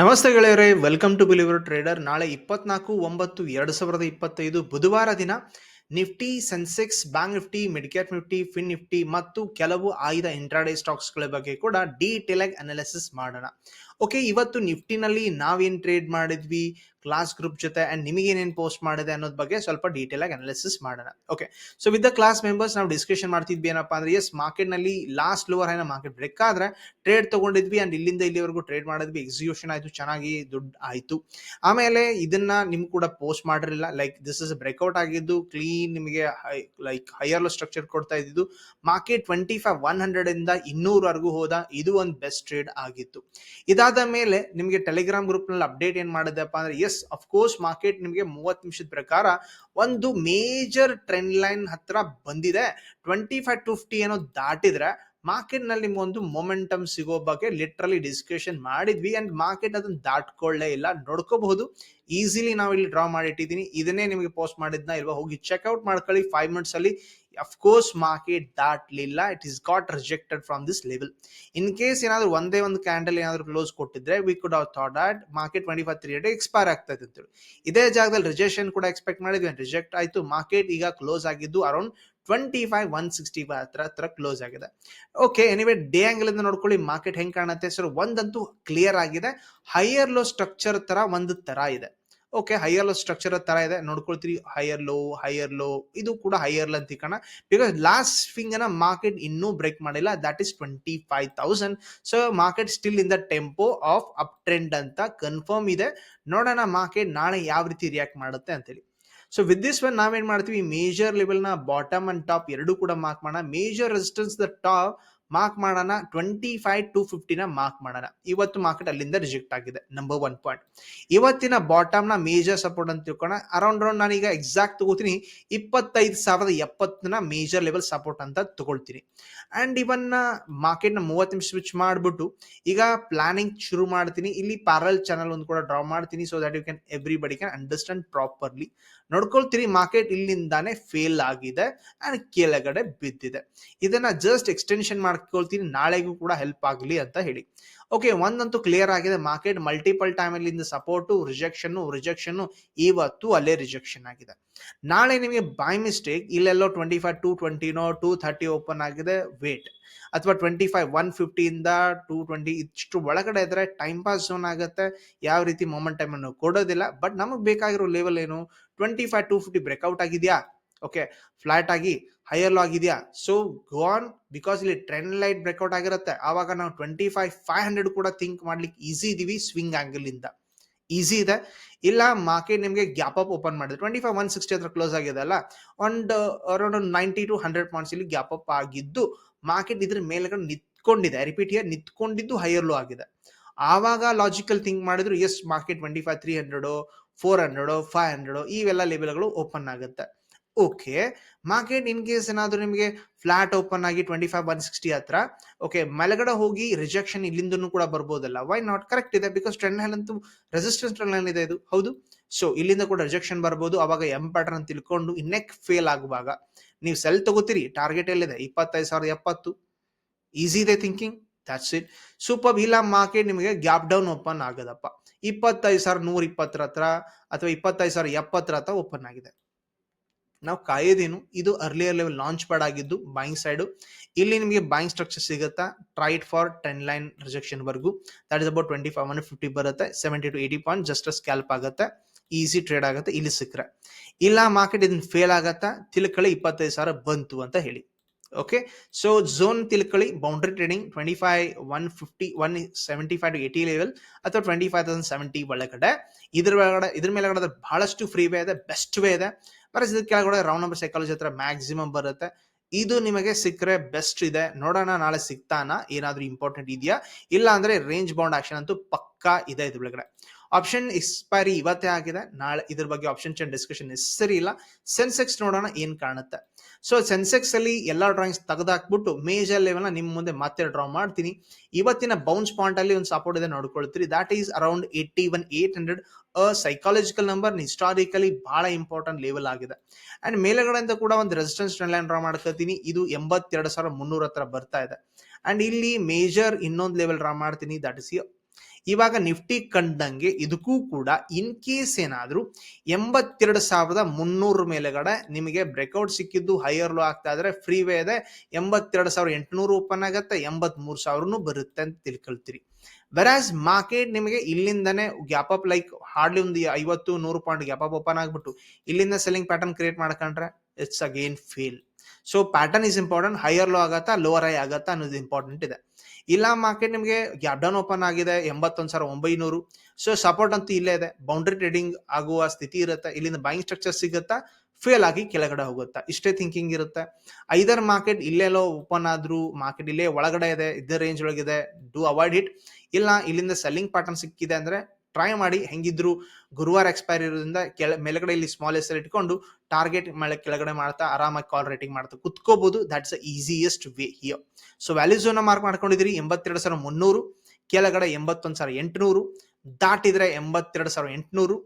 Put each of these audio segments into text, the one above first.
ನಮಸ್ತೆ ಗೆಳೆಯರೆ welcome to believer trader ನಾಳೆ ಇಪ್ಪತ್ನಾಲ್ಕು, ಒಂಬತ್ತು, ಎರಡು ಸಾವಿರದ ಇಪ್ಪತ್ತೈದು ಬುಧವಾರ ದಿನ Nifty Sensex Bank Nifty Midcap Nifty Fin Nifty ಮತ್ತು ಕೆಲವು ಆಯ್ದ ಇಂಟ್ರಾಡೇ ಸ್ಟಾಕ್ಸ್ಗಳ ಬಗ್ಗೆ ಕೂಡ ಡೀಟೇಲ್ ಆಗಿ ಅನಾಲಿಸಿಸ್ ಮಾಡೋಣ. ಓಕೆ ಇವತ್ತು ನಿಫ್ಟಿನಲ್ಲಿ ನಾವೇನ್ ಟ್ರೇಡ್ ಮಾಡಿದ್ವಿ? ಕ್ಲಾಸ್ ಗ್ರೂಪ್ ಜೊತೆ ಅಂಡ್ ನಿಮಗೆ ಏನೇನು ಪೋಸ್ಟ್ ಮಾಡಿದೆ ಅನ್ನೋದ್ ಬಗ್ಗೆ ಸ್ವಲ್ಪ ಡೀಟೇಲ್ ಆಗಿ ಅನಾಲಿಸಿಸ್ ಮಾಡೋಣ. Okay so with the class members ನಾವು ಡಿಸ್ಕಷನ್ ಮಾಡ್ತಿದ್ವಿ ಏನಪ್ಪಾ ಅಂದ್ರೆ ಎಸ್ ಮಾರ್ಕೆಟ್ನಲ್ಲಿ ಲಾಸ್ಟ್ ಲೋವರ್ ಹೈನ ಮಾರ್ಕೆಟ್ ಬ್ರೇಕ್ ಆದ್ರೆ ಟ್ರೇಡ್ ತಗೊಂಡಿದ್ವಿ ಅಂಡ್ ಇಲ್ಲಿಂದ ಇಲ್ಲಿವರೆಗೂ ಟ್ರೇಡ್ ಮಾಡಿದ್ವಿ. ಎಕ್ಸಿಕ್ಯೂಷನ್ ಆಯ್ತು, ಚೆನ್ನಾಗಿ ದುಡ್ಡು ಆಯ್ತು. ಆಮೇಲೆ ಇದನ್ನ ನಿಮ್ ಕೂಡ ಪೋಸ್ಟ್ ಮಾಡಿರಲಿಲ್ಲ. ಲೈಕ್ ದಿಸ್ ಇಸ್ ಬ್ರೇಕ್ಔಟ್ ಆಗಿದ್ದು ಕ್ಲೀನ್ ನಿಮಗೆ ಲೈಕ್ ಹೈಯರ್ ಲೋ ಸ್ಟ್ರಕ್ಚರ್ ಕೊಡ್ತಾ ಇದ್ದಿದ್ದು market twenty five one hundred ಇಂದ ಇನ್ನೂರವರೆಗೂ ಹೋದ, ಇದು ಒಂದು ಬೆಸ್ಟ್ ಟ್ರೇಡ್ ಆಗಿತ್ತು. ಇದಾದ ಮೇಲೆ ನಿಮಗೆ ಟೆಲಿಗ್ರಾಮ್ ಗ್ರೂಪ್ನಲ್ಲಿ ಅಪ್ಡೇಟ್ ಏನ್ ಮಾಡಿದೆಪ್ಪ ಅಂದ್ರೆ ಎಸ್ ಅಫ್ಕೋರ್ಸ್ ಮಾರ್ಕೆಟ್ ನಿಮಗೆ ಮೂವತ್ತು ನಿಮಿಷದ ಪ್ರಕಾರ ಒಂದು ಮೇಜರ್ ಟ್ರೆಂಡ್ ಲೈನ್ ಹತ್ರ ಬಂದಿದೆ. ಟ್ವೆಂಟಿ ಫೈವ್ ಟು ಫಿಫ್ಟಿ ಏನೋ ದಾಟಿದ್ರೆ ಮಾರ್ಕೆಟ್ನಲ್ಲಿ ನಿಮ್ಗೆ ಒಂದು ಮೊಮೆಂಟಮ್ ಸಿಗೋ ಬಗ್ಗೆ ಲಿಟ್ರಲಿ ಡಿಸ್ಕಷನ್ ಮಾಡಿದ್ವಿ ಅಂಡ್ ಮಾರ್ಕೆಟ್ ಅದನ್ನ ದಾಟ್ಕೊಳ್ಳೇ ಇಲ್ಲ. ನೋಡ್ಕೋಬಹುದು. ಈಸಿಲಿ ನಾವು ಇಲ್ಲಿ ಡ್ರಾ ಮಾಡಿಟ್ಟಿದ್ದೀನಿ ಇದನ್ನೇ ನಿಮಗೆ ಪೋಸ್ಟ್ ಮಾಡಿದ್ನ ಇಲ್ವಾ ಹೋಗಿ ಚೆಕ್ಔಟ್ ಮಾಡ್ಕೊಳ್ಳಿ. ಫೈವ್ ಮಿನಿಟ್ಸ್ ಅಲ್ಲಿ of course market ದಾಟ್ಲಿಲ್ಲ. It is got rejected from this level in case ಏನಾದ್ರು ಒಂದೇ ಒಂದು ಕ್ಯಾಂಡಲ್ ಏನಾದ್ರು ಕ್ಲೋಸ್ ಕೊಟ್ಟಿದ್ರೆ we could have thought that market twenty five three day expire ಆಗ್ತಾ ಅಂತೇಳಿ. ಇದೇ ಜಾಗದಲ್ಲಿ ರಿಜೆಕ್ಷನ್ ಕೂಡ ಎಕ್ಸ್ಪೆಕ್ಟ್ ಮಾಡಿದ್ವಿ. ರಿಜೆಕ್ಟ್ ಆಯ್ತು. ಮಾರ್ಕೆಟ್ ಈಗ ಕ್ಲೋಸ್ ಆಗಿದ್ದು around twenty five one sixty five ಹತ್ರ ಹತ್ರ ಕ್ಲೋಸ್ ಆಗಿದೆ. ಓಕೆ ಎನಿವೆ ಡೇ ಆಂಗಲ್ ಇಂದ ನೋಡ್ಕೊಳ್ಳಿ ಮಾರ್ಕೆಟ್ ಹೆಂಗ್ ಕಾಣುತ್ತೆ? ಸರ್ ಒಂದಂತೂ ಕ್ಲಿಯರ್ ಆಗಿದೆ. ಹೈಯರ್ ಲೋ ಸ್ಟ್ರಕ್ಚರ್ ತರ ಒಂದು ತರ ಇದೆ. ಓಕೆ ಹೈಯರ್ ಲೋ ಸ್ಟ್ರಕ್ಚರ್ ತರ ಇದೆ. ನೋಡ್ಕೊಳ್ತೀರಿ ಹೈಯರ್ ಲೋ ಹೈಯರ್ ಲೋ ಇದು ಕೂಡ ಹೈಯರ್ ಲೋ ಅಂತ ಕಾಣ. ಬಿಕಾಸ್ ಲಾಸ್ಟ್ ಫಿಂಗನ ಮಾರ್ಕೆಟ್ ಇನ್ನೂ ಬ್ರೇಕ್ ಮಾಡಿಲ್ಲ. That is twenty five thousand so market still in the tempo of up trend ಅಂತ ಕನ್ಫರ್ಮ್ ಇದೆ. ನೋಡೋಣ ಮಾರ್ಕೆಟ್ ನಾಳೆ ಯಾವ ರೀತಿ ರಿಯಾಕ್ಟ್ ಮಾಡುತ್ತೆ ಅಂತೇಳಿ. ಸೊ ವಿತ್ ದಿಸ್ ಒನ್ ನಾವೇನ್ ಮಾಡ್ತೀವಿ? ಮೇಜರ್ ಲೆವೆಲ್ನ ಬಾಟಮ್ ಅಂಡ್ ಟಾಪ್ ಎರಡು ಕೂಡ ಮಾರ್ಕ್ ಮಾಡೋಣ. Major resistance the top mark ಮಾಡೋಣ. ಟ್ವೆಂಟಿ ಫೈವ್ ಟು ಫಿಫ್ಟಿನ ಮಾರ್ಕ್ ಮಾಡೋಣ. ಇವತ್ತು ಮಾರ್ಕೆಟ್ ಅಲ್ಲಿಂದ ರಿಜೆಕ್ಟ್ ಆಗಿದೆ. ನಂಬರ್ ಒನ್ ಪಾಯಿಂಟ್ ಇವತ್ತಿನ ಬಾಟಮ್ನ ಮೇಜರ್ ಸಪೋರ್ಟ್ ಅಂತ ತಿಳ್ಕೋಣ. ಅರೌಂಡ್ ಅರೌಂಡ್ ನಾನೀಗ ಎಕ್ಸಾಕ್ಟ್ ತಗೋತೀನಿ. ಇಪ್ಪತ್ತೈದು ಸಾವಿರದ ಎಪ್ಪತ್ತನ ಮೇಜರ್ ಲೆವೆಲ್ ಸಪೋರ್ಟ್ ಅಂತ ತಗೊಳ್ತೀನಿ. ಅಂಡ್ ಇವನ್ ಮಾರ್ಕೆಟ್ನ ಮೂವತ್ತು ನಿಮಿಷ ಸ್ವಿಚ್ ಮಾಡ್ಬಿಟ್ಟು ಈಗ ಪ್ಲಾನಿಂಗ್ ಶುರು ಮಾಡ್ತೀನಿ. ಇಲ್ಲಿ ಪ್ಯಾರಲ್ ಚಾನಲ್ ಒಂದು ಕೂಡ ಡ್ರಾ ಮಾಡ್ತೀನಿ so that you can everybody can understand properly ನೋಡ್ಕೊಳ್ತೀರಿ market ಇಲ್ಲಿಂದಾನೆ ಫೇಲ್ ಆಗಿದೆ ಅಂಡ್ ಕೆಳಗಡೆ ಬಿದ್ದಿದೆ. ಇದನ್ನ ಜಸ್ಟ್ ಎಕ್ಸ್ಟೆನ್ಷನ್ ಮಾಡ್ಕೊಳ್ತೀನಿ, ನಾಳೆಗೂ ಕೂಡ ಹೆಲ್ಪ್ ಆಗಲಿ ಅಂತ ಹೇಳಿ. ಓಕೆ ಒಂದಂತೂ ಕ್ಲಿಯರ್ ಆಗಿದೆ ಮಾರ್ಕೆಟ್ ಮಲ್ಟಿಪಲ್ ಟೈಮ್ ಅಲ್ಲಿ ಸಪೋರ್ಟು ರಿಜೆಕ್ಷನ್ ರಿಜೆಕ್ಷನ್ ಇವತ್ತು ಅಲ್ಲೇ ರಿಜೆಕ್ಷನ್ ಆಗಿದೆ. ನಾಳೆ ನಿಮಗೆ ಬೈ ಮಿಸ್ಟೇಕ್ ಇಲ್ಲೆಲ್ಲೋ ಟ್ವೆಂಟಿ ಫೈವ್ ಟು ಟ್ವೆಂಟಿನೋ ಟೂ ಥರ್ಟಿ ಓಪನ್ ಆಗಿದೆ ವೇಟ್ ಅಥವಾ ಟ್ವೆಂಟಿ ಫೈವ್ ಒನ್ ಫಿಫ್ಟಿಯಿಂದ ಟೂ ಟ್ವೆಂಟಿ ಇಷ್ಟು ಒಳಗಡೆ ಇದ್ರೆ ಟೈಮ್ ಪಾಸ್ ಝೋನ್ ಆಗುತ್ತೆ, ಯಾವ ರೀತಿ ಮೊಮೆಂಟ್ ಟೈಮ್ ಅನ್ನು ಕೊಡೋದಿಲ್ಲ ಬಟ್ ನಮಗೆ ಬೇಕಾಗಿರೋ ಲೆವೆಲ್ ಏನು? Twenty five two fifty breakout ಆಗಿದೆಯಾ? ಓಕೆ ಫ್ಲಾಟ್ ಆಗಿ ಹೈಯರ್ ಲೋ ಆಗಿದೆಯಾ? ಸೊ ಗೋನ್ ಬಿಕಾಸ್ ಇಲ್ಲಿ ಟ್ರೆಂಡ್ ಲೈಟ್ ಬ್ರೇಕ್ಔಟ್ ಆಗಿರುತ್ತೆ. ಆವಾಗ ನಾವು ಟ್ವೆಂಟಿ ಫೈವ್ ಫೈವ್ ಹಂಡ್ರೆಡ್ ಕೂಡ ಥಿಂಕ್ ಮಾಡ್ಲಿಕ್ಕೆ ಈಸಿ ಇದೀವಿ ಸ್ವಿಂಗ್ ಆಂಗಲ್ ಇಂದ. ಈಸಿ ಇದೆ. ಇಲ್ಲ ಮಾರ್ಕೆಟ್ ನಿಮಗೆ ಗ್ಯಾಪ್ ಅಪ್ ಓಪನ್ ಮಾಡಿದೆ. ಟ್ವೆಂಟಿ ಫೈವ್ ಒನ್ ಸಿಕ್ಸ್ಟಿ ಹತ್ರ ಕ್ಲೋಸ್ ಆಗಿದೆ ಅಲ್ಲ? ಒಂದು around ninety two hundred points ಇಲ್ಲಿ ಗ್ಯಾಪ್ ಅಪ್ ಆಗಿದ್ದು ಮಾರ್ಕೆಟ್ ಇದ್ರ ಮೇಲ್ಗಡೆ ನಿಂತ್ಕೊಂಡಿದೆ. ರಿಪೀಟ್ ಇಯರ್ ನಿಂತ್ಕೊಂಡಿದ್ದು ಹೈಯರ್ ಲೋ ಆಗಿದೆ. ಆವಾಗ ಲಾಜಿಕಲ್ ಥಿಂಕ್ ಮಾಡಿದ್ರು yes market twenty five three hundred four hundred five hundred ಇವೆಲ್ಲ ಲೆವೆಲ್ಗಳು ಓಪನ್ ಆಗುತ್ತೆ. ಓಕೆ ಮಾರ್ಕೆಟ್ ಇನ್ ಕೇಸ್ ಏನಾದರೂ ನಿಮಗೆ ಫ್ಲಾಟ್ ಓಪನ್ ಆಗಿ ಟ್ವೆಂಟಿ ಫೈವ್ ಒನ್ ಸಿಕ್ಸ್ಟಿ ಹತ್ರ ಓಕೆ ಮಲಗಡೆ ಹೋಗಿ ರಿಜೆಕ್ಷನ್ ಇಲ್ಲಿಂದನೂ ಕೂಡ ಬರ್ಬೋದಲ್ಲ. ವೈ ನಾಟ್ ಕರೆಕ್ಟ್ ಇದೆ ಬಿಕಾಸ್ ಟ್ರೆಂಡ್ ಲೈನ್ ಅಂತೂ ರೆಸಿಸ್ಟೆನ್ಸ್ ಟ್ರೆಂಡ್ ಇದೆ ಇದು. ಹೌದು? ಸೊ ಇಲ್ಲಿಂದ ಕೂಡ ರಿಜೆಕ್ಷನ್ ಬರ್ಬೋದು. ಅವಾಗ ಎಂ ಪ್ಯಾಟರ್ನ್ ತಿಳ್ಕೊಂಡು ಇನ್ನೆಕ್ ಫೇಲ್ ಆಗುವಾಗ. ನೀವು ಸೆಲ್ ತಗೋತೀರಿ ಟಾರ್ಗೆಟ್ ಎಲ್ಲಿದೆ? ಇಪ್ಪತ್ತೈದು ಸಾವಿರದ ಎಪ್ಪತ್ತು. ಈಸಿ ಇದೆ ಥಿಂಕಿಂಗ್ ದಟ್ಸ್ ಇಟ್ ಸೂಪರ್ ಇಲ್ಲ ಮಾರ್ಕೆಟ್ ನಿಮಗೆ ಗ್ಯಾಪ್ ಡೌನ್ ಓಪನ್ ಆಗದಪ್ಪ. ಇಪ್ಪತ್ತೈದು ಸಾವಿರ ನೂರ ಇಪ್ಪತ್ತರ ಹತ್ರ ಅಥವಾ ಇಪ್ಪತ್ತೈದು ಸಾವಿರ ಎಪ್ಪತ್ತರ ಹತ್ರ ಓಪನ್ ಆಗಿದೆ. ನಾವು ಕಾಯೋದೇನು, ಇದು ಅರ್ಲಿಯರ್ ಲೆವೆಲ್ ಲಾಂಚ್ ಪ್ಯಾಡ್ ಆಗಿದ್ದು ಬಾಯಿಂಗ್ ಸೈಡ್ ಇಲ್ಲಿ ನಿಮಗೆ ಬಾಯಿಂಗ್ ಸ್ಟ್ರಕ್ಚರ್ ಸಿಗುತ್ತಾ? Tried for ten line rejection ವರ್ಗು. That is about twenty five one fifty ಬರುತ್ತೆ seventy to eighty point just scalp ಆಗುತ್ತೆ. ಈಸಿ ಟ್ರೇಡ್ ಆಗುತ್ತೆ. ಇಲ್ಲಿ ಸಿಕ್ಕರೆ. ಇಲ್ಲ ಮಾರ್ಕೆಟ್ ಇದನ್ನ ಫೇಲ್ ಆಗತ್ತಾ? ತಿಳ್ಕೊಳ್ಳಿ, ಇಪ್ಪತ್ತೈದು ಸಾವಿರ ಬಂತು ಅಂತ ಹೇಳಿ. ಓಕೆ ಸೊ ಝೋನ್ ತಿಳ್ಕೊಳ್ಳಿ boundary trading twenty five one fifty one seventy five to eighty level ಅಥವಾ ಟ್ವೆಂಟಿ ಫೈವ್ ತೌಸಂಡ್ ಸೆವೆಂಟಿ ಒಳಗಡೆ ಇದ್ರ ಒಳಗಡೆ ಇದ್ರ ಮೇಲೆ ಬಹಳಷ್ಟು ಫ್ರೀ ವೇ ಇದೆ ಬೆಸ್ಟ್ ವೇ ಇದೆ ಬರೀ ಇದ್ರ ಕೆಳಗಡೆ ರೌಂಡ್ ನಂಬರ್ ಸೈಕಾಲಜಿ ಹತ್ರ ಮ್ಯಾಕ್ಸಿಮಮ್ ಬರುತ್ತೆ ಇದು ನಿಮಗೆ ಸಿಕ್ಕರೆ ಬೆಸ್ಟ್ ಇದೆ ನೋಡೋಣ ನಾಳೆ ಸಿಗ್ತಾನ ಏನಾದ್ರೂ ಇಂಪಾರ್ಟೆಂಟ್ ಇದೆಯಾ? ಇಲ್ಲ ಅಂದ್ರೆ ರೇಂಜ್ ಬೌಂಡ್ ಆಕ್ಷನ್ ಅಂತೂ ಪಕ್ಕಾ ಇದೆ ಇದ್ರ ಒಳಗಡೆ ಆಪ್ಷನ್ ಎಕ್ಸ್ಪೈರಿ ಇವತ್ತೇ ಆಗಿದೆ. ನಾಳೆ ಇದ್ರ ಬಗ್ಗೆ ಆಪ್ಷನ್ ಚೇಂಜ್ ಡಿಸ್ಕಷನ್ ಸರಿ ಇಲ್ಲ. ಸೆನ್ಸೆಕ್ಸ್ ನೋಡೋಣ ಏನ್ ಕಾಣುತ್ತೆ. ಸೊ ಸೆನ್ಸೆಕ್ಸ್ ಅಲ್ಲಿ ಎಲ್ಲಾ ಡ್ರಾಯಿಂಗ್ಸ್ ತೆಗೆದಾಕ್ಬಿಟ್ಟು ಮೇಜರ್ ಲೆವೆಲ್ ನಿಮ್ ಮುಂದೆ ಮತ್ತೆ ಡ್ರಾ ಮಾಡ್ತೀನಿ. ಇವತ್ತಿನ ಬೌನ್ಸ್ ಪಾಯಿಂಟ್ ಅಲ್ಲಿ ಒಂದು ಸಪೋರ್ಟ್ ಇದೆ ನೋಡ್ಕೊಳ್ತೀರಿ. That is around eighty one eight hundred a psychological number historically ಬಹಳ ಇಂಪಾರ್ಟೆಂಟ್ ಲೆವೆಲ್ ಆಗಿದೆ. ಅಂಡ್ ಮೇಲೆಗಡೆಯಿಂದ ಕೂಡ ಒಂದು ರೆಸಿಸ್ಟೆನ್ಸ್ ಲೈನ್ ಡ್ರಾ ಮಾಡ್ಕೊತೀನಿ ಇದು ಎಂಬತ್ತೆರಡು ಸಾವಿರ ಮುನ್ನೂರ ಹತ್ರ ಬರ್ತಾ ಇದೆ. ಅಂಡ್ ಇಲ್ಲಿ ಮೇಜರ್ ಇನ್ನೊಂದು ಲೆವೆಲ್ ಡ್ರಾ ಮಾಡ್ತೀನಿ. ದಟ್ ಇಸ್ ಇವಾಗ ನಿಫ್ಟಿ ಕಂಡಂಗೆ ಇದಕ್ಕೂ ಕೂಡ ಇನ್ ಕೇಸ್ ಏನಾದರೂ ಎಂಬತ್ತೆರಡು ಸಾವಿರದ ಮುನ್ನೂರ ಮೇಲೆಗಡೆ ನಿಮಗೆ ಬ್ರೇಕ್ಔಟ್ ಸಿಕ್ಕಿದ್ದು ಹೈಯರ್ ಲೋ ಆಗ್ತಾ ಇದ್ರೆ ಫ್ರೀ ವೇ ಇದೆ. ಎಂಬತ್ತೆರಡು ಸಾವಿರ ಎಂಟುನೂರು ಓಪನ್ ಆಗುತ್ತೆ, ಎಂಬತ್ಮೂರು ಸಾವಿರನೂ ಬರುತ್ತೆ ಅಂತ ತಿಳ್ಕೊಳ್ತೀರಿ. ವೆರಾಸ್ ಮಾರ್ಕೆಟ್ ನಿಮಗೆ ಇಲ್ಲಿಂದನೇ ಗ್ಯಾಪ್ ಅಪ್ ಲೈಕ್ ಹಾರ್ಡ್ಲಿ ಒಂದು ಐವತ್ತು, ನೂರು ಪಾಯಿಂಟ್ ಗ್ಯಾಪ್ ಅಪ್ ಓಪನ್ ಆಗ್ಬಿಟ್ಟು ಇಲ್ಲಿಂದ ಸೆಲ್ಲಿಂಗ್ ಪ್ಯಾಟರ್ನ್ ಕ್ರಿಯೇಟ್ ಮಾಡ್ಕೊಂಡ್ರೆ it's again fail so pattern is important higher low ಆಗತ್ತಾ ಲೋವರ್ ಐ ಆಗತ್ತಾ ಅನ್ನೋದು ಇಂಪಾರ್ಟೆಂಟ್ ಇದೆ. ಇಲ್ಲ ಮಾರ್ಕೆಟ್ ನಿಮಗೆ ಗ್ಯಾಪ್ ಡೌನ್ ಓಪನ್ ಆಗಿದೆ, ಎಂಬತ್ತೊಂದು ಸಾವಿರ ಒಂಬೈನೂರು. ಸೊ ಸಪೋರ್ಟ್ ಅಂತೂ ಇಲ್ಲೇ ಇದೆ. ಬೌಂಡ್ರಿ ಟ್ರೇಡಿಂಗ್ ಆಗುವ ಸ್ಥಿತಿ ಇರುತ್ತೆ. ಇಲ್ಲಿಂದ ಬೈಂಗ್ ಸ್ಟ್ರಕ್ಚರ್ ಸಿಗುತ್ತಾ ಫೇಲ್ ಆಗಿ ಕೆಳಗಡೆ ಹೋಗುತ್ತಾ, ಇಷ್ಟೇ ಥಿಂಕಿಂಗ್ ಇರುತ್ತೆ. ಐದರ್ ಮಾರ್ಕೆಟ್ ಇಲ್ಲೆಲ್ಲೋ ಓಪನ್ ಆದ್ರೂ ಮಾರ್ಕೆಟ್ ಇಲ್ಲೇ ಒಳಗಡೆ ಇದೆ ಇದ್ದ ರೇಂಜ್ ಒಳಗಿದೆ ಡೂ ಅವಾಯ್ಡ್ ಇಟ್ ಇಲ್ಲ, ಇಲ್ಲಿಂದ ಸೆಲ್ಲಿಂಗ್ ಪ್ಯಾಟರ್ನ್ ಸಿಕ್ಕಿದೆ ಅಂದ್ರೆ ಟ್ರೈ ಮಾಡಿ ಹೆಂಗಿದ್ರು ಗುರುವಾರ ಎಕ್ಸ್ಪೈರ್ ಇರೋದ್ರಿಂದ ಕೆಳ, ಮೇಲ್ಗಡೆ ಇಲ್ಲಿ ಸ್ಮಾಲ್ ಎಸ್ ಇಟ್ಕೊಂಡು ಟಾರ್ಗೆಟ್ ಮೇಲೆ ಕೆಳಗಡೆ ಮಾಡ್ತಾ ಆರಾಮಾಗಿ ಕಾಲ್ ರೇಟಿಂಗ್ ಮಾಡ್ತಾ ಕುತ್ಕೋಬಹುದು that's easiest way here so value mark ಮಾಡ್ಕೊಂಡಿದ್ದೀರಿ ಎಂಬತ್ತೆರಡು ಸಾವಿರ ಮುನ್ನೂರು, ಕೆಳಗಡೆ ಎಂಬತ್ತೊಂದು ಸಾವಿರ ಎಂಟುನೂರು, ದಾಟಿದ್ರೆ ಎಂಬತ್ತೆರಡು ಸಾವಿರ ಎಂಟುನೂರು,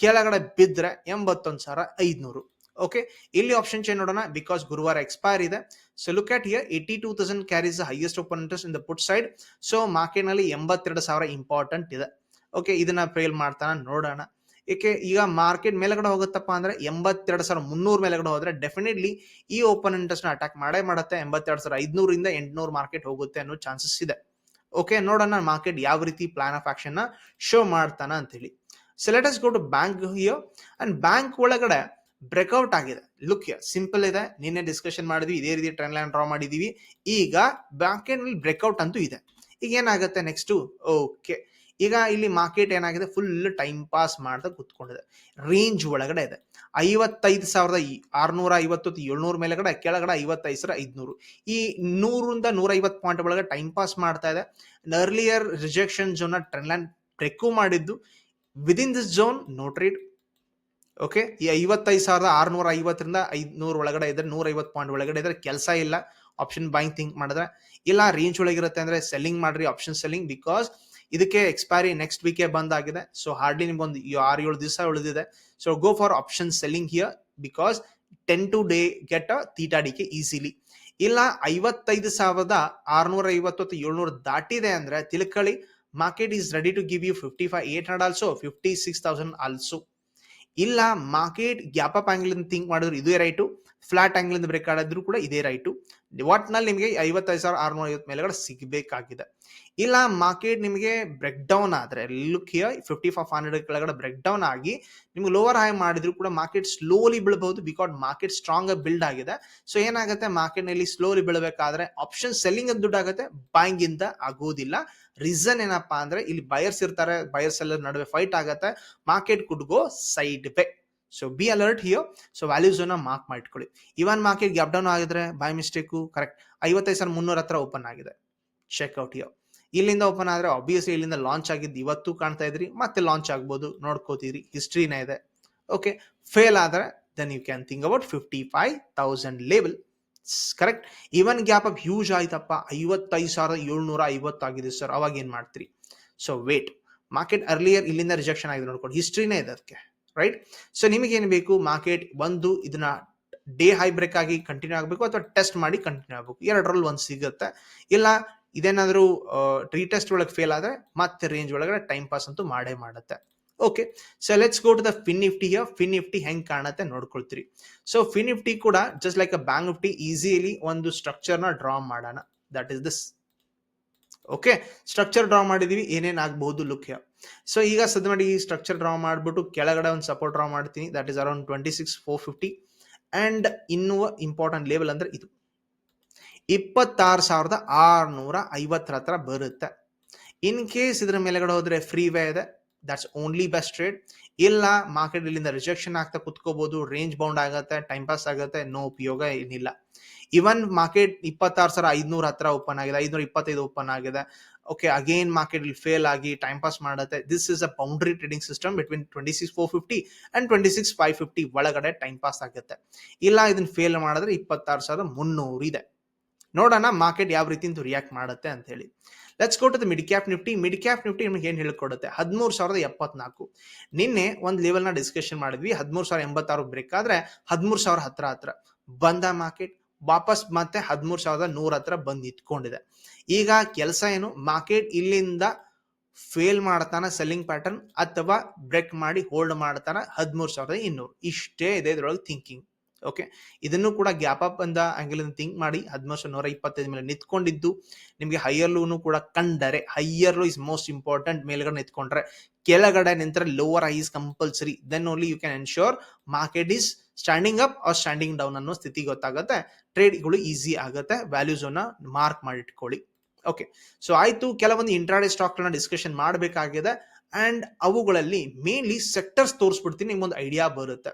ಕೆಳಗಡೆ ಬಿದ್ದರೆ ಎಂಬತ್ತೊಂದು ಸಾವಿರ ಐದುನೂರು. ಓಕೆ ಇಲ್ಲಿ ಆಪ್ಷನ್ ಚೇಂಜ್ ನೋಡೋಣ. ಬಿಕಾಸ್ ಗುರುವಾರ ಎಕ್ಸ್ಪೈರ್ ಇದೆ. So look at here eighty two thousand carries highest open interest in the put side so ಮಾರ್ಕೆಟ್ನಲ್ಲಿ ಎಂಬತ್ತೆರಡು ಸಾವಿರ ಇಂಪಾರ್ಟೆಂಟ್ ಇದೆ. ಓಕೆ ಇದನ್ನ ಫೇಲ್ ಮಾಡ್ತಾನ, ನೋಡೋಣ. ಏಕೆ, ಈಗ ಮಾರ್ಕೆಟ್ ಮೇಲೆಗಡೆ ಹೋಗುತ್ತಪ್ಪ ಅಂದ್ರೆ ಎಂಬತ್ತೆರಡು ಸಾವಿರ, ಮುನ್ನೂರು ಮೇಲೆಗಡೆ ಹೋದ್ರೆ ಡೆಫಿನೆಟ್ಲಿ ಈ ಓಪನ್ ಇಂಟ್ರೆಸ್ಟ್ ಅಟ್ಯಾಕ್ ಮಾಡೇ ಮಾಡುತ್ತೆ. ಎಂಬತ್ತೆರಡು ಸಾವಿರ ಐದ್ನೂರಿಂದ ಎಂಟ್ನೂರು ಮಾರ್ಕೆಟ್ ಹೋಗುತ್ತೆ ಅನ್ನೋ ಚಾನ್ಸಸ್ ಇದೆ. ಓಕೆ ನೋಡೋಣ ಮಾರ್ಕೆಟ್ ಯಾವ ರೀತಿ ಪ್ಲಾನ್ ಆಫ್ ಆಕ್ಷನ್ನ ಶೋ ಮಾಡ್ತಾನ ಅಂತ ಹೇಳಿ so let's go to bank here and bank ಒಳಗಡೆ ಬ್ರೇಕ್ಔಟ್ ಆಗಿದೆ. ಲುಕ್ ಸಿಂಪಲ್ ಇದೆ. ನಿನ್ನೆ ಡಿಸ್ಕಷನ್ ಮಾಡಿದ್ವಿ, ಇದೇ ರೀತಿ ಟ್ರೆಂಡ್ ಲೈನ್ ಡ್ರಾ ಮಾಡಿದೀವಿ ಈಗ ಬ್ಯಾಂಕ್ ಬ್ರೇಕ್ಔಟ್ ಅಂತೂ ಇದೆ. ಈಗ ಏನಾಗುತ್ತೆ ನೆಕ್ಸ್ಟ್ ಓಕೆ ಈಗ ಇಲ್ಲಿ ಮಾರ್ಕೆಟ್ ಏನಾಗಿದೆ? ಫುಲ್ ಟೈಮ್ ಪಾಸ್ ಮಾಡ್ತಾ ಕುತ್ಕೊಂಡಿದೆ. ರೇಂಜ್ ಒಳಗಡೆ ಇದೆ. ಐವತ್ತೈದು ಸಾವಿರದ ಆರ್ನೂರ ಐವತ್ತು ಏಳ್ನೂರ ಮೇಲೆಗಡೆ, ಕೆಳಗಡೆ ಐವತ್ತೈದು ಸಾವಿರ ಐದ್ನೂರು. ಈ ನೂರಿಂದ ನೂರೈವತ್ತು ಪಾಯಿಂಟ್ ಒಳಗೆ ಟೈಮ್ ಪಾಸ್ ಮಾಡ್ತಾ ಇದೆ. Earlier rejection zone trend line track ಮಾಡಿದ್ದು. Within this zone no trade okay ಈ ಐವತ್ತೈದು ಸಾವಿರದ ಆರ್ನೂರ ಐವತ್ತರಿಂದ ಐದ್ನೂರ ಒಳಗಡೆ ಇದ್ರೆ ನೂರ ಐವತ್ತು ಪಾಯಿಂಟ್ ಒಳಗಡೆ ಇದ್ರೆ ಕೆಲಸ ಇಲ್ಲ. ಆಪ್ಷನ್ ಬೈಂಗ್ ಥಿಂಕ್ ಮಾಡಿದ್ರೆ. ಇಲ್ಲ ರೇಂಜ್ ಒಳಗಿರುತ್ತೆ ಅಂದ್ರೆ ಸೆಲ್ಲಿಂಗ್ ಮಾಡ್ರಿ ಆಪ್ಷನ್ ಸೆಲ್ಲಿಂಗ್ ಬಿಕಾಸ್ ಇದಕ್ಕೆ ಎಕ್ಸ್ಪೈರಿ ನೆಕ್ಸ್ಟ್ ವೀಕೆ ಬಂದಾಗಿದೆ. ಸೊ ಹಾರ್ಡ್ಲಿ ನಿಮ್ಗೊಂದು ಆರು ಏಳು ದಿವಸ ಉಳಿದಿದೆ. So go for option selling here because ten to day get a ತೀಟಾಡಿಕೆ easily ಇಲ್ಲ, ಐವತ್ತೈದು ಸಾವಿರದ ಆರ್ನೂರ ಐವತ್ತು ಏಳ್ನೂರ ದಾಟಿದೆ ಅಂದ್ರೆ ತಿಳ್ಕೊಳ್ಳಿ market is ready to give you fifty five eight hundred also fifty six thousand also ಇಲ್ಲ market gap up angle think ಮಾಡಿದ್ರು ಇದೇ ರೈಟು ಫ್ಲಾಟ್ ಆಂಗಲ್ ಇಂದ ಬ್ರೇಕ್ ಆಡಿದ್ರು ಕೂಡ ಇದೇ ರೈಟು ಒಟ್ನಲ್ಲಿ ನಿಮಗೆ ಐವತ್ತೈದು ಸಾವಿರ ಆರ್ನೂರ ಐವತ್ತು ಮೇಲೆಗಡೆ ಸಿಗಬೇಕಾಗಿದೆ. ಇಲ್ಲ ಮಾರ್ಕೆಟ್ ನಿಮಗೆ ಬ್ರೇಕ್ ಡೌನ್ ಆದರೆ look here fifty five hundred ಕೆಳಗಡೆ ಬ್ರೇಕ್ ಡೌನ್ ಆಗಿ, ನಿಮ್ಗೆ ಲೋವರ್ ಹೈ ಮಾಡಿದ್ರು ಕೂಡ ಮಾರ್ಕೆಟ್ ಸ್ಲೋಲಿ ಬೀಳಬಹುದು ಬಿಕಾಸ್ ಮಾರ್ಕೆಟ್ ಸ್ಟ್ರಾಂಗ್ ಆಗಿ ಬಿಲ್ಡ್ ಆಗಿದೆ. ಸೊ ಏನಾಗುತ್ತೆ? ಮಾರ್ಕೆಟ್ನಲ್ಲಿ ಸ್ಲೋಲಿ ಬೀಳಬೇಕಾದ್ರೆ ಆಪ್ಷನ್ ಸೆಲ್ಲಿಂಗ್ ದುಡ್ಡು ಆಗುತ್ತೆ ಬಾಯಿಂಗ್ ಆಗೋದಿಲ್ಲ. ರೀಸನ್ ಏನಪ್ಪಾ ಅಂದ್ರೆ ಇಲ್ಲಿ ಬಯರ್ಸ್ ಇರ್ತಾರೆ ಬಯರ್ಸ್ ಎಲ್ಲ ನಡುವೆ ಫೈಟ್ ಆಗತ್ತೆ. Market could go side be so be alert here so values mark ಮಾಡಿಟ್ಕೊಳ್ಳಿ even market up down ಆಗಿದ್ರೆ ಬೈ ಮಿಸ್ಟೇಕು ಕರೆಕ್ಟ್ ಐವತ್ತೈದು ಸಾವಿರ ಮುನ್ನೂರ ಹತ್ರ ಓಪನ್ ಆಗಿದೆ. ಚೆಕ್ಔಟ್ ಹಿಯೋ ಇಲ್ಲಿಂದ ಓಪನ್ ಆದ್ರೆ ಆಬ್ವಿಯಸ್ಲಿ ಇಲ್ಲಿಂದ ಲಾಂಚ್ ಆಗಿದ್ದು ಇವತ್ತು ಕಾಣ್ತಾ ಇದ್ರಿ, ಮತ್ತೆ ಲಾಂಚ್ ಆಗ್ಬೋದು. ನೋಡ್ಕೋತೀರಿ. ಹಿಸ್ಟ್ರಿನೇ ಇದೆ. ಓಕೆ ಫೇಲ್ ಆದ್ರೆ then you can think about fifty five thousand level correct even gap up huge ಆಯ್ತಪ್ಪ. ಐವತ್ತೈದು ಸಾವಿರದ ಏಳ್ನೂರ ಐವತ್ತಾಗಿದೆ ಸರ್ ಅವಾಗ ಏನು ಮಾಡ್ತೀರಿ? ಸೊ ವೇಟ್ ಮಾರ್ಕೆಟ್ ಅರ್ಲಿಯರ್ ಇಲ್ಲಿಂದ ರಿಜೆಕ್ಷನ್ ಆಗಿದೆ ನೋಡ್ಕೊಂಡು ಹಿಸ್ಟ್ರಿನೇ ಇದೆ ಅದಕ್ಕೆ ರೈಟ್ ಸೊ ನಿಮಗೆ ಏನು ಬೇಕು? ಮಾರ್ಕೆಟ್ ಒಂದು ಇದನ್ನ ಡೇ ಹೈ ಬ್ರೇಕ್ ಆಗಿ ಕಂಟಿನ್ಯೂ ಆಗಬೇಕು ಅಥವಾ ಟೆಸ್ಟ್ ಮಾಡಿ ಕಂಟಿನ್ಯೂ ಆಗಬೇಕು? ಎರಡರಲ್ಲಿ ಒಂದು ಸಿಗುತ್ತೆ. ಇಲ್ಲ, ಇದೇನಾದರೂ ಟೆಸ್ಟ್ ಒಳಗೆ ಫೇಲ್ ಆದ್ರೆ ಮತ್ತೆ ರೇಂಜ್ ಒಳಗಡೆ ಟೈಮ್ ಪಾಸ್ ಅಂತೂ ಮಾಡೇ ಮಾಡುತ್ತೆ. Okay so let's go to the Fin Nifty here Fin Nifty ಹೆಂಗ್ ಕಾಣುತ್ತೆ ನೋಡ್ಕೊಳ್ತೀರಿ. ಸೊ ಫಿನ್ ನಿಫ್ಟಿ ಕೂಡ just like a Bank Nifty easily ಒಂದು ಸ್ಟ್ರಕ್ಚರ್ನ ಡ್ರಾ ಮಾಡೋಣ. That is this okay structure draw ಮಾಡಿದೀವಿ, ಏನೇನ್ ಆಗಬಹುದು ಲುಕ್ ಹಿಯರ್ ಸೊ ಈಗ ಸದ್ಯ ಮಾಡಿ ಈ ಸ್ಟ್ರಕ್ಚರ್ ಡ್ರಾ ಮಾಡ್ಬಿಟ್ಟು ಕೆಳಗಡೆ ಒಂದು ಸಪೋರ್ಟ್ ಡ್ರಾ ಮಾಡ್ತೀನಿ. That is around twenty six four fifty and ಇನ್ನುವ important level ಅಂದ್ರೆ ಇದು. ಇಪ್ಪತ್ತಾರು ಸಾವಿರದ ಆರ್ನೂರ ಐವತ್ತರ ಹತ್ರ ಬರುತ್ತೆ. ಇನ್ ಕೇಸ್ ಇದ್ರ ಮೇಲೆಗಡೆ ಹೋದ್ರೆ ಫ್ರೀ ವೇ ಇದೆ. ದಟ್ಸ್ ಓನ್ಲಿ ಬೆಸ್ಟ್ ಟ್ರೇಡ್ ಇಲ್ಲ ಮಾರ್ಕೆಟ್ ಇಲ್ಲಿಂದ ರಿಜೆಕ್ಷನ್ ಆಗ್ತಾ ಕುತ್ಕೋಬಹುದು ರೇಂಜ್ ಬೌಂಡ್ ಆಗುತ್ತೆ ಟೈಮ್ ಪಾಸ್ ಆಗುತ್ತೆ ನೋ ಉಪಯೋಗ ಏನಿಲ್ಲ. ಇವನ್ ಮಾರ್ಕೆಟ್ ಇಪ್ಪತ್ತಾರು ಸಾವಿರ ಐದ್ನೂರ ಹತ್ರ ಓಪನ್ ಆಗಿದೆ, ಐದ್ನೂರ ಇಪ್ಪತ್ತೈದು ಓಪನ್ ಆಗಿದೆ. ಓಕೆ ಅಗೇನ್ ಮಾರ್ಕೆಟ್ ಇಲ್ಲಿ ಫೇಲ್ ಆಗಿ ಟೈಮ್ ಪಾಸ್ ಮಾಡುತ್ತೆ. This is a boundary trading system between twenty six four fifty and twenty six five fifty ಒಳಗಡೆ ಟೈಮ್ ಪಾಸ್ ಆಗುತ್ತೆ. ಇಲ್ಲ, ಇದನ್ನ ಫೇಲ್ ಮಾಡಿದ್ರೆ ಇಪ್ಪತ್ತಾರು ಸಾವಿರದ ಮುನ್ನೂರು ಇದೆ. ನೋಡೋಣ ಮಾರ್ಕೆಟ್ ಯಾವ ರೀತಿ ರಿಯಾಕ್ಟ್ ಮಾಡುತ್ತೆ ಅಂತ ಹೇಳಿ. Let's go to the Midcap Nifty Midcap Nifty ನಿಮ್ಗೆ ಏನು ಹೇಳ್ಕೊಡುತ್ತೆ ಹದಿಮೂರು ಸಾವಿರದ ಎಪ್ಪತ್ನಾಲ್ಕು. ನಿನ್ನೆ ಒಂದು ಲೆವೆಲ್ನ ಡಿಸ್ಕಷನ್ ಮಾಡಿದ್ವಿ. ಹದಿಮೂರು ಸಾವಿರ ಎಂಬತ್ತಾರು ಬ್ರೇಕ್ ಆದ್ರೆ ಹದಿಮೂರು ಸಾವಿರ ಹತ್ರ ಹತ್ರ ಬಂದ ಮಾರ್ಕೆಟ್ ವಾಪಸ್ ಮತ್ತೆ ಹದಿಮೂರು ಸಾವಿರದ ನೂರ ಹತ್ರ ಬಂದು ನಿಂತ್ಕೊಂಡಿದೆ. ಈಗ ಕೆಲಸ ಏನು? ಮಾರ್ಕೆಟ್ ಇಲ್ಲಿಂದ ಫೇಲ್ ಮಾಡ್ತಾನ ಸೆಲ್ಲಿಂಗ್ ಪ್ಯಾಟರ್ನ್ ಅಥವಾ ಬ್ರೇಕ್ ಮಾಡಿ ಹೋಲ್ಡ್ ಮಾಡ್ತಾನ ಹದಿಮೂರು ಸಾವಿರದ ಇನ್ನೂರು. ಇಷ್ಟೇ ಇದೆ ಇದ್ರೊಳಗೆ ಥಿಂಕಿಂಗ್ ಓಕೆ ಇದನ್ನು ಕೂಡ ಗ್ಯಾಪ್ ಅಪ್ ಅಂದ ಆಂಗಲ್ ಥಿಂಕ್ ಮಾಡಿ ಹದಿಮೂರು ನೂರ ಇಪ್ಪತ್ತೈದು ಮೇಲೆ ನಿಂತ್ಕೊಂಡಿದ್ದು, ನಿಮಗೆ ಹೈಯರ್ ಲೂನು ಕೂಡ ಕಂಡರೆ higher low is most important ಮೇಲ್ಗಡೆ ನಿಂತ್ಕೊಂಡ್ರೆ, ಕೆಳಗಡೆ ನಿಂತರೆ lower is compulsory then only you can ensure market is standing up or standing down ಅನ್ನೋ ಸ್ಥಿತಿ ಗೊತ್ತಾಗುತ್ತೆ. ಟ್ರೇಡ್ಗಳು ಈಸಿ ಆಗುತ್ತೆ. ವ್ಯಾಲ್ಯೂಸ್ ಅನ್ನ ಮಾರ್ಕ್ ಮಾಡಿಟ್ಕೊಳ್ಳಿ. ಓಕೆ ಸೊ ಆಯ್ತು. ಕೆಲವೊಂದು ಇಂಟ್ರಾಡೇ ಸ್ಟಾಕ್ಗಳನ್ನ ಡಿಸ್ಕಷನ್ ಮಾಡಬೇಕಾಗಿದೆ. ಅಂಡ್ ಅವುಗಳಲ್ಲಿ ಮೇನ್ಲಿ ಸೆಕ್ಟರ್ಸ್ ತೋರಿಸ್ಬಿಡ್ತೀನಿ. ನಿಮ್ಗೊಂದು ಐಡಿಯಾ ಬರುತ್ತೆ.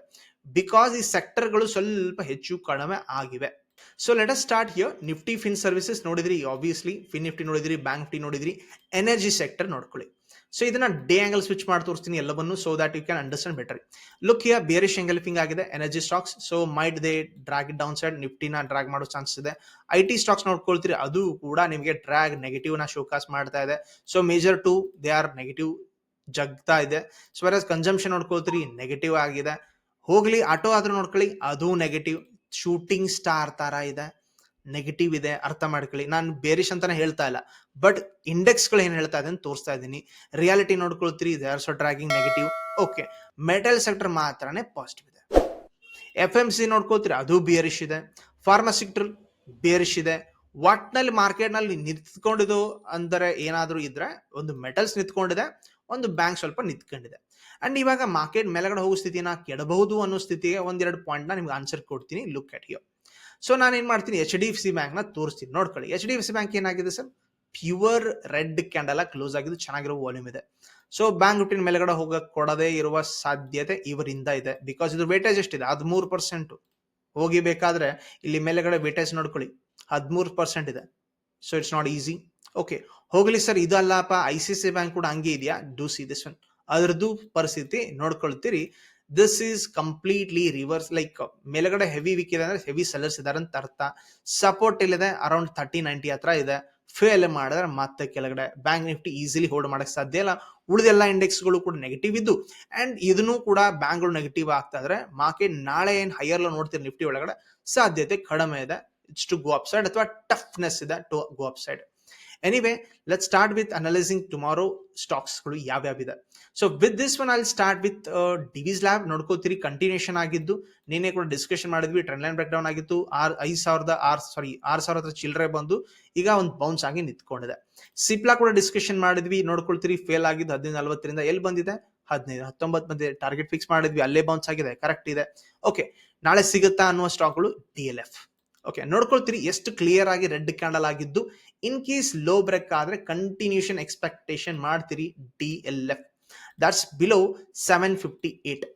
ಬಿಕಾಸ್ ಈ ಸೆಕ್ಟರ್ಗಳು ಸ್ವಲ್ಪ ಹೆಚ್ಚು ಕಡಿಮೆ ಆಗಿವೆ. So let us start here Nifty fin services ನೋಡಿದ್ರಿ ಆಬ್ವಿಯಸ್ಲಿ ಫಿನ್ ನಿಫ್ಟಿ ನೋಡಿದ್ರಿ ಬ್ಯಾಂಕ್ ನಿಫ್ಟಿ ನೋಡಿದ್ರಿ ಎನರ್ಜಿ ಸೆಕ್ಟರ್ ನೋಡ್ಕೊಳ್ಳಿ. ಸೊ ಇದನ್ನ ಡೇ ಆಂಗಲ್ ಸ್ವಿಚ್ ಮಾಡಿ ತೋರಿಸ್ತೀನಿ ಎಲ್ಲವನ್ನು so that you can understand better look here bearish engulfing ಆಗಿದೆ energy stocks so might they drag down side ನಿಫ್ಟಿನ drag ಮಾಡೋ ಚಾನ್ಸ್ ಇದೆ. ಐ ಟಿ ಸ್ಟಾಕ್ಸ್ ನೋಡ್ಕೊಳ್ತೀರಿ, ಅದು ಕೂಡ ನಿಮಗೆ ಡ್ರಾಗ್ ನೆಗೆಟಿವ್ನ ಶೋಕಾಸ್ ಮಾಡ್ತಾ ಇದೆ. So major to they are negative ಜಗ್ತಾ ಇದೆ. ಸೊ ವೆರಸ್ ಕನ್ಸಂಪ್ಷನ್ ನೋಡ್ಕೊಳ್ತೀರಿ ನೆಗೆಟಿವ್ ಆಗಿದೆ. ಹೋಗ್ಲಿ, ಆಟೋ ಆದ್ರೂ ನೋಡ್ಕೊಳ್ಳಿ, ಅದು ನೆಗೆಟಿವ್ ಶೂಟಿಂಗ್ ಸ್ಟಾರ್ ತರ ಇದೆ. ನೆಗೆಟಿವ್ ಇದೆ, ಅರ್ಥ ಮಾಡ್ಕೊಳ್ಳಿ. ನಾನು ಬೇರಿಶ್ ಅಂತಾನೆ ಹೇಳ್ತಾ ಇಲ್ಲ. ಬಟ್ ಇಂಡೆಕ್ಸ್ಗಳು ಏನು ಹೇಳ್ತಾ ಇದೆ ಅಂತ ತೋರಿಸ್ತಾ ಇದ್ದೀನಿ ರಿಯಾಲಿಟಿ ನೋಡ್ಕೊಳ್ತೀರಿ ಇದೆ so dragging negative okay metal sector ಮಾತ್ರನೇ ಪಾಸಿಟಿವ್ ಇದೆ. ಎಫ್ ಎಂ ಸಿ ನೋಡ್ಕೊಳ್ತೀರಿ, ಅದು ಬೇರಿಶ್ ಇದೆ. ಫಾರ್ಮಾ ಸೆಕ್ಟರ್ ಬೇರಿಶ್ ಇದೆ ಒಟ್ನಲ್ಲಿ ಮಾರ್ಕೆಟ್ನಲ್ಲಿ ನಿಂತ್ಕೊಂಡಿದ್ದು ಅಂದರೆ ಏನಾದರೂ ಇದ್ರೆ, ಒಂದು ಮೆಟಲ್ಸ್ ನಿಂತ್ಕೊಂಡಿದೆ, ಒಂದು ಬ್ಯಾಂಕ್ ಸ್ವಲ್ಪ ನಿಂತ್ಕೊಂಡಿದೆ. ಅಂಡ್ ಇವಾಗ ಮಾರ್ಕೆಟ್ ಮೇಲೆಗಡೆ ಹೋಗೋ ಸ್ಥಿತಿನ ಕೆಡಬಹುದು ಅನ್ನೋ ಸ್ಥಿತಿಗೆ ಒಂದೆರಡು ಪಾಯಿಂಟ್ನ ನಿಮ್ಗೆ ಆನ್ಸರ್ ಕೊಡ್ತೀನಿ. ಲುಕ್ ಅಟ್ ಯೋ ಸೊ ನಾನು ಏನು ಮಾಡ್ತೀನಿ? ಎಚ್ ಡಿ ಎಫ್ ಸಿ ಬ್ಯಾಂಕ್ನ ತೋರಿಸ್ತೀನಿ. ನೋಡ್ಕೊಳ್ಳಿ. H D F C bank ಏನಾಗಿದೆ sir pure red candle close ಆಗಿದ್ದು ಚೆನ್ನಾಗಿರೋ ವಾಲ್ಯೂಮ್ ಇದೆ. ಸೊ ಬ್ಯಾಂಕ್ ನಿಫ್ಟಿನ ಮೇಲೆಗಡೆ ಹೋಗೋಕೆ ಕೊಡದೇ ಇರುವ ಸಾಧ್ಯತೆ ಇವರಿಂದ ಇದೆ. ಬಿಕಾಸ್ ಇದು ವೇಟೇಜ್ ಎಷ್ಟಿದೆ? ಹದಿಮೂರು ಪರ್ಸೆಂಟ್ ಹೋಗಿಬೇಕಾದ್ರೆ ಇಲ್ಲಿ ಮೇಲೆಗಡೆ ವೇಟೇಜ್ ನೋಡ್ಕೊಳ್ಳಿ. ಹದಿಮೂರು ಪರ್ಸೆಂಟ್ ಇದೆ. So it's not easy okay ಹೋಗ್ಲಿ ಸರ್ ಇದಲ್ಲಪ್ಪ ಐ ಸಿ ಸಿ ಬ್ಯಾಂಕ್ ಕೂಡ ಹಂಗೆ ಇದೆಯಾ? ಡೂ ಸಿ ದಿಸ್ ಒನ್ ಅದ್ರದ್ದು ಪರಿಸ್ಥಿತಿ ನೋಡ್ಕೊಳ್ತೀರಿ. This is completely reverse like ಮೇಲೆಗಡೆ ಹೆವಿ ವೀಕ್ ಇದೆ ಅಂದ್ರೆ ಹೆವಿ ಸೆಲ್ಲರ್ಸ್ ಇದಾರೆ ಅಂತ ಅರ್ಥ. ಸಪೋರ್ಟ್ ಇಲ್ಲಿದೆ ಅರೌಂಡ್ ತರ್ಟಿ ನೈಂಟಿ ಹತ್ರ ಇದೆ. ಫೇಲ್ ಮಾಡಿದ್ರೆ ಮತ್ತೆ ಕೆಳಗಡೆ. ಬ್ಯಾಂಕ್ ನಿಫ್ಟಿ ಈಸಿಲಿ ಹೋಲ್ಡ್ ಮಾಡಕ್ ಸಾಧ್ಯ ಇಲ್ಲ. ಉಳಿದೆಲ್ಲ ಇಂಡೆಕ್ಸ್ಗಳು ಕೂಡ ನೆಗೆಟಿವ್ ಇದ್ದು. ಅಂಡ್ ಇದನ್ನು ಕೂಡ ಬ್ಯಾಂಕ್ಗಳು ನೆಗೆಟಿವ್ ಆಗ್ತಾ ಇದ್ರೆ ಮಾರ್ಕೆಟ್ ನಾಳೆ ಏನ್ ಹೈಯರ್ ಲೋ ನೋಡ್ತೀರಿ ನಿಫ್ಟಿ ಒಳಗಡೆ, ಸಾಧ್ಯತೆ ಕಡಿಮೆ ಇದೆ. It's to go up side ಅಥವಾ ಟಫ್ನೆಸ್ ಇದೆ to go up side anyway let start with analysing tomorrow ಸ್ಟಾಕ್ಸ್ಗಳು ಯಾವ್ಯಾವಿದೆ so with this one I'll start with Divi's lab ನೋಡ್ಕೋತೀರಿ continuation ಆಗಿದ್ದು, ನಿನ್ನೆ ಕೂಡ ಡಿಸ್ಕಷನ್ ಮಾಡಿದ್ವಿ ಟ್ರೆಂಡ್ ಲೈನ್ ಬ್ರೇಕ್ ಡೌನ್ ಆಗಿತ್ತು, ಆರ್, ಐದು ಸಾವಿರದ ಆರ್ ಸಾರಿ ಆರ್ ಸಾವಿರದ ಚಿಲ್ಲರೆ ಬಂದು, ಈಗ ಒಂದು ಬೌನ್ಸ್ ಆಗಿ ನಿಂತ್ಕೊಂಡಿದೆ. ಸಿಪ್ಲಾ ಕೂಡ ಡಿಸ್ಕಷನ್ ಮಾಡಿದ್ವಿ, ನೋಡ್ಕೊಳ್ತೀರಿ ಫೇಲ್ ಆಗಿದ್ದು ಹದಿನೈದು ನಲ್ವತ್ತರಿಂದ ಎಲ್ಲಿ ಬಂದಿದೆ? ಹದಿನೈದು, ಹತ್ತೊಂಬತ್ತು ಮಧ್ಯೆ ಟಾರ್ಗೆಟ್ ಫಿಕ್ಸ್ ಮಾಡಿದ್ವಿ, ಅಲ್ಲೇ ಬೌನ್ಸ್ ಆಗಿದೆ ಕರೆಕ್ಟ್ ಇದೆ. ಓಕೆ ನಾಳೆ ಸಿಗುತ್ತಾ ಅನ್ನುವ ಸ್ಟಾಕ್ಗಳು ಡಿ ಎಲ್ ಎಫ್ ಓಕೆ ನೋಡ್ಕೊಳ್ತೀರಿ, ಎಷ್ಟು ಕ್ಲಿಯರ್ ಆಗಿ ರೆಡ್ ಕ್ಯಾಂಡಲ್ ಆಗಿದ್ದು ಇನ್ ಕೇಸ್ ಲೋ ಬ್ರೇಕ್ ಆದ್ರೆ ಕಂಟಿನ್ಯೂಷನ್ ಎಕ್ಸ್ಪೆಕ್ಟೇಷನ್ ಮಾಡ್ತೀರಿ D L F that's below seven fifty eight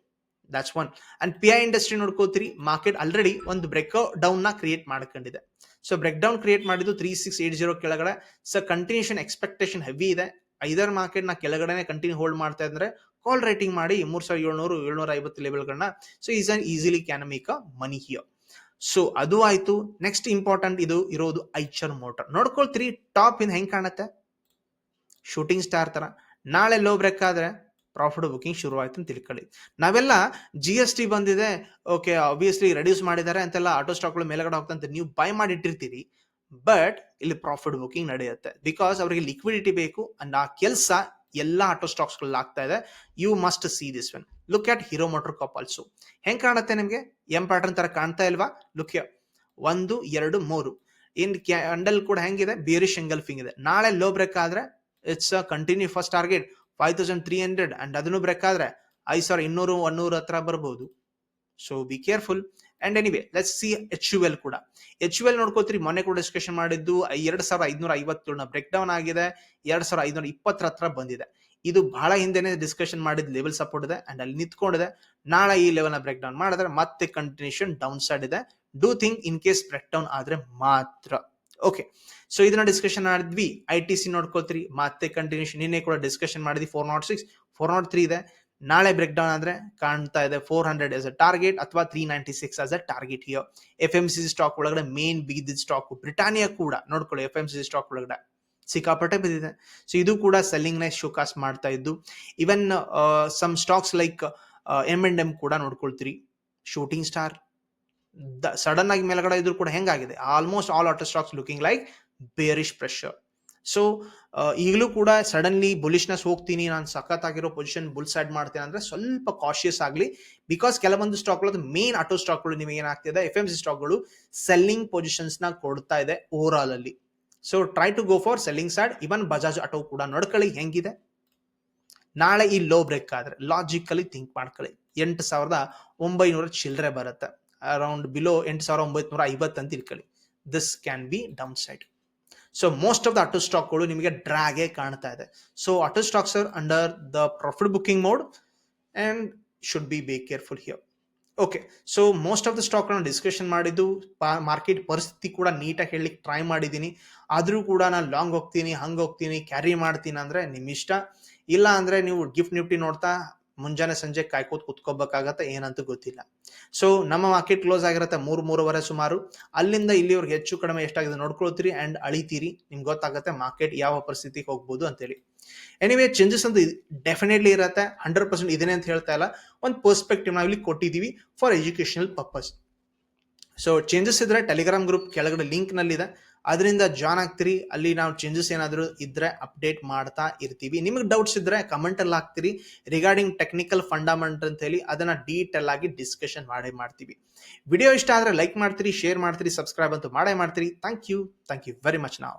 that's one and P I industry ನೋಡ್ಕೋತೀರಿ market already ಒಂದು ಬ್ರೇಕ್ ಡೌನ್ನ ಕ್ರಿಯೇಟ್ ಮಾಡ್ಕೊಂಡಿದೆ. So break down create ಮಾಡಿದ್ದು three six eight zero ಕೆಳಗಡೆ. So continuation expectation heavy ಇದೆ. Either ಮಾರ್ಕೆಟ್ನ ಕೆಳಗಡೆ continue hold ಮಾಡ್ತಾ ಇದ್ರೆ ಕಾಲ್ writing ಮಾಡಿ ಮೂರ್ ಸಾವಿರದ ಏಳ್ನೂರು ಏಳ್ನೂರ ಐವತ್ತು ಲೆವೆಲ್ಗಳನ್ನ so is an easily can make a money here so ಅದು ಆಯ್ತು. ನೆಕ್ಸ್ಟ್ ಇಂಪಾರ್ಟೆಂಟ್ ಇದು ಇರೋದು ಐಚರ್ ಮೋಟರ್ ನೋಡ್ಕೊಳ್ತೀರಿ ಟಾಪ್ ಇನ್ ಹೆಂಗ್ ಕಾಣುತ್ತೆ? ಶೂಟಿಂಗ್ ಸ್ಟಾರ್ ತರ. ನಾಳೆ ಲೋ ಬ್ರೇಕ್ ಆದ್ರೆ ಪ್ರಾಫಿಟ್ ಬುಕಿಂಗ್ ಶುರು ಅಂತ ತಿಳ್ಕೊಳ್ಳಿ. ನಾವೆಲ್ಲ ಜಿ ಎಸ್ ಟಿ ಬಂದಿದೆ. ಓಕೆ ಆಬ್ವಿಯಸ್ಲಿ ರೆಡ್ಯೂಸ್ ಮಾಡಿದ್ದಾರೆ ಅಂತೆಲ್ಲ ಆಟೋ ಸ್ಟಾಕ್ಗಳು ಮೇಲ್ಗಡೆ ಹೋಗ್ತಂತ ನೀವು ಬೈ ಮಾಡಿ ಇಟ್ಟಿರ್ತೀರಿ ಬಟ್ ಇಲ್ಲಿ ಪ್ರಾಫಿಟ್ ಬುಕಿಂಗ್ ನಡೆಯುತ್ತೆ. ಬಿಕಾಸ್ ಅವರಿಗೆ ಲಿಕ್ವಿಡಿಟಿ ಬೇಕು. ಅಂಡ್ ಆ ಕೆಲಸ ಎಲ್ಲ ಆಟೋ ಸ್ಟಾಕ್ಸ್ಗಳಲ್ಲಿ ಆಗ್ತಾ ಇದೆ. You must see this one look at Hero Motor Corp also ಹೆಂಗ್ ಕಾಣುತ್ತೆ ನಿಮ್ಗೆ? ಎಂ ಪ್ಯಾಟರ್ನ್ ತರ ಕಾಣ್ತಾ ಇಲ್ವಾ? ಲುಕ್ ಒಂದು, ಎರಡು, ಮೂರು. ಇನ್ ಕ್ಯಾಂಡಲ್ ಕೂಡ ಹೆಂಗಿದೆ? ಬೇರಿಶ್ ಎಂಗಲ್ಫಿಂಗ್ ಇದೆ. ನಾಳೆ ಲೋ ಬ್ರೇಕ್ ಆದ್ರೆ it's continue first target five thousand three hundred and ಅದನ್ನು ಬ್ರೇಕ್ ಆದ್ರೆ ಐದು ಸಾವಿರ ಇನ್ನೂರು ಒನ್ನೂರು ಹತ್ರ ಬರ್ಬೋದು. So be careful and anyway let's see H U L ಕೂಡ. ಎಚ್ ಯು ಎಲ್ ನೋಡ್ಕೋತೀರಿ, ಮೊನ್ನೆ ಕೂಡ ಡಿಸ್ಕಷನ್ ಮಾಡಿದ್ದು, ಎರಡು ಸಾವಿರ ಐದುನೂರ ಐವತ್ತೇಳನ ಬ್ರೇಕ್ ಡೌನ್ ಆಗಿದೆ. ಎರಡು ಸಾವಿರ ಐದುನೂರ ಇಪ್ಪತ್ತರ ಹತ್ರ ಬಂದಿದೆ. ಇದು ಬಹಳ ಹಿಂದೆನೆ ಡಿಸ್ಕಷನ್ ಮಾಡಿದ ಲೆವೆಲ್ ಸಪೋರ್ಟ್ ಇದೆ. ಅಂಡ್ ಅಲ್ಲಿ ನಿಂತ್ಕೊಂಡಿದೆ. ನಾಳೆ ಈ ಲೆವೆಲ್ನ ಬ್ರೇಕ್ ಡೌನ್ ಮಾಡಿದ್ರೆ ಮತ್ತೆ ಕಂಟಿನ್ಯೂಷನ್ ಡೌನ್ ಸೈಡ್ ಇದೆ. Do think in case break down ಆದ್ರೆ ಮಾತ್ರ. ಓಕೆ ಸೊ ಇದನ್ನ ಡಿಸ್ಕಷನ್ ಮಾಡಿದ್ವಿ. ಐ ಟಿ ಸಿ ಮತ್ತೆ ಕಂಟಿನ್ಯೂಷನ್ ನಿನ್ನೆ ಕೂಡ ಡಿಸ್ಕಷನ್ ಮಾಡಿದ್ವಿ. Four nought six four nought three ಇದೆ. ನಾಳೆ ಬ್ರೇಕ್ ಡೌನ್ ಆದ್ರೆ ಕಾಣ್ತಾ ಇದೆ four hundred as a target ಅಥವಾ three ninety six as a target here F M C stock ಒಳಗಡೆ ಮೇನ್ ಬಿಗಿದ್ದ ಸ್ಟಾಕ್ ಬ್ರಿಟಾನಿಯಾ ಕೂಡ ನೋಡ್ಕೊಳ್ಳಿ ಎಫ್ ಎಂ ಸಿ ಸ್ಟಾಕ್ ಒಳಗಡೆ. ಸಿಕ್ಕಾಪಟ್ಟೆ ಬಿದ್ದಿದೆ. ಸೊ ಇದು ಕೂಡ ಸೆಲ್ಲಿಂಗ್ನ ಶೋಕಾಸ್ ಮಾಡ್ತಾ ಇದ್ದು even some stocks like M and M ಕೂಡ ನೋಡ್ಕೊಳ್ತೀರಿ. ಶೂಟಿಂಗ್ ಸ್ಟಾರ್ ಸಡನ್ ಆಗಿ ಮೇಲ್ಗಡೆ ಇದ್ರು ಕೂಡ ಹೆಂಗಾಗಿದೆ? Almost all auto stocks looking like bearish pressure so ಈಗಲೂ ಕೂಡ ಸಡನ್ಲಿ ಬುಲಿಶ್ನೆಸ್ ಹೋಗ್ತೀನಿ, ನಾನು ಸಖತ್ತಾಗಿರೋ ಪೊಸಿಷನ್ ಬುಲ್ ಸೈಡ್ ಮಾಡ್ತೀನಿ ಅಂದ್ರೆ ಸ್ವಲ್ಪ ಕಾಶಿಯಸ್ ಆಗಲಿ. ಬಿಕಾಸ್ ಕೆಲವೊಂದು ಸ್ಟಾಕ್ಗಳು ಮೇನ್ ಆಟೋ ಸ್ಟಾಕ್ಗಳು ನಿಮಗೆ ಏನಾಗ್ತಿದೆ? ಎಫ್ ಎಂ ಸಿ ಸ್ಟಾಕ್ಗಳು ಸೆಲ್ಲಿಂಗ್ ಪೊಸಿಷನ್ಸ್ನ ಕೊಡ್ತಾ ಇದೆ ಓವರ್ ಆಲ್ ಅಲ್ಲಿ. So try to go for selling side even Bajaj auto ಕೂಡ ನೋಡ್ಕೊಳ್ಳಿ, ಹೆಂಗಿದೆ? ನಾಳೆ ಈ ಲೋ ಬ್ರೇಕ್ ಆದ್ರೆ ಲಾಜಿಕಲಿ ಥಿಂಕ್ ಮಾಡ್ಕೊಳ್ಳಿ. ಎಂಟು ಸಾವಿರದ ಒಂಬೈನೂರ ಚಿಲ್ಲರೆ ಬರುತ್ತೆ. ಅರೌಂಡ್ ಬಿಲೋ ಎಂಟು ಸಾವಿರದ ಒಂಬೈನೂರ ಐವತ್ತು ಅಂತ ಇಟ್ಕೊಳ್ಳಿ. This can be down side so most of the auto ಸ್ಟಾಕ್ಗಳು ನಿಮಗೆ ಡ್ರಾಗೇ ಕಾಣ್ತಾ ಇದೆ. So auto stocks under the profit booking mode and should be be careful here okay so most of the ಸ್ಟಾಕ್ಗಳನ್ನ ಡಿಸ್ಕಷನ್ ಮಾಡಿದ್ದು ಮಾರ್ಕೆಟ್ ಪರಿಸ್ಥಿತಿ ಕೂಡ ನೀಟಾಗಿ ಹೇಳಲಿಕ್ಕೆ ಟ್ರೈ ಮಾಡಿದ್ದೀನಿ. ಆದರೂ ಕೂಡ ನಾನು ಲಾಂಗ್ ಹೋಗ್ತೀನಿ, ಹಂಗೆ ಹೋಗ್ತೀನಿ ಕ್ಯಾರಿ ಮಾಡ್ತೀನಿ ಅಂದರೆ ನಿಮ್ಮ ಇಷ್ಟ ಇಲ್ಲ ಅಂದರೆ ನೀವು ಗಿಫ್ಟ್ ನಿಫ್ಟಿ ನೋಡ್ತಾ ಮುಂಜಾನೆ ಸಂಜೆ ಕಾಯ್ಕೋತ್ ಕುತ್ಕೋಬೇಕಾಗತ್ತೆ, ಏನಂತ ಗೊತ್ತಿಲ್ಲ. ಸೊ ನಮ್ಮ ಮಾರ್ಕೆಟ್ ಕ್ಲೋಸ್ ಆಗಿರುತ್ತೆ ಮೂರು, ಮೂರುವರೆ ಸುಮಾರು. ಅಲ್ಲಿಂದ ಇಲ್ಲಿವರೆಗೆ ಹೆಚ್ಚು ಕಡಿಮೆ ಎಷ್ಟಾಗಿದೆ ನೋಡ್ಕೊಳ್ತೀರಿ ಅಂಡ್ ಅಳಿತೀರಿ. ನಿಮ್ಗೆ ಗೊತ್ತಾಗುತ್ತೆ ಮಾರ್ಕೆಟ್ ಯಾವ ಪರಿಸ್ಥಿತಿಗೆ ಹೋಗ್ಬೋದು ಅಂತೇಳಿ. ಎನಿವೇ ಚೇಂಜಸ್ ಅಂತ ಡೆಫಿನೆಟ್ಲಿ ಇರುತ್ತೆ. ಹಂಡ್ರೆಡ್ ಪರ್ಸೆಂಟ್ ಇದೇನೆ ಅಂತ ಹೇಳ್ತಾ ಇಲ್ಲ. ಒಂದು ಪರ್ಸ್ಪೆಕ್ಟಿವ್ ನಾವು ಇಲ್ಲಿ ಕೊಟ್ಟಿದ್ದೀವಿ for educational purpose so changes ಇದ್ರೆ ಟೆಲಿಗ್ರಾಮ್ ಗ್ರೂಪ್ ಕೆಳಗಡೆ ಲಿಂಕ್ ನಲ್ಲಿದೆ. ಅದರಿಂದ ಜಾನ್ ಆಗ್ತೀರಿ. ಅಲ್ಲಿ ನಾವು ಚೇಂಜಸ್ ಏನಾದರೂ ಇದ್ರೆ ಅಪ್ಡೇಟ್ ಮಾಡ್ತಾ ಇರ್ತೀವಿ. ನಿಮಗೆ ಡೌಟ್ಸ್ ಇದ್ರೆ ಕಮೆಂಟ್ ಅಲ್ಲಿ ಹಾಕ್ತೀರಿ. ರಿಗಾರ್ಡಿಂಗ್ ಟೆಕ್ನಿಕಲ್ ಫಂಡಮೆಂಟ್ ಅಂತ ಹೇಳಿ ಅದನ್ನ ಡೀಟೇಲ್ ಆಗಿ ಡಿಸ್ಕಷನ್ ಮಾಡೇ ಮಾಡ್ತೀವಿ. ವಿಡಿಯೋ ಇಷ್ಟ ಆದರೆ ಲೈಕ್ ಮಾಡ್ತೀರಿ ಶೇರ್ ಮಾಡ್ತೀರಿ ಸಬ್ಸ್ಕ್ರೈಬ್ ಅಂತೂ ಮಾಡೇ ಮಾಡ್ತೀರಿ. Thank you thank you very much ನಾವು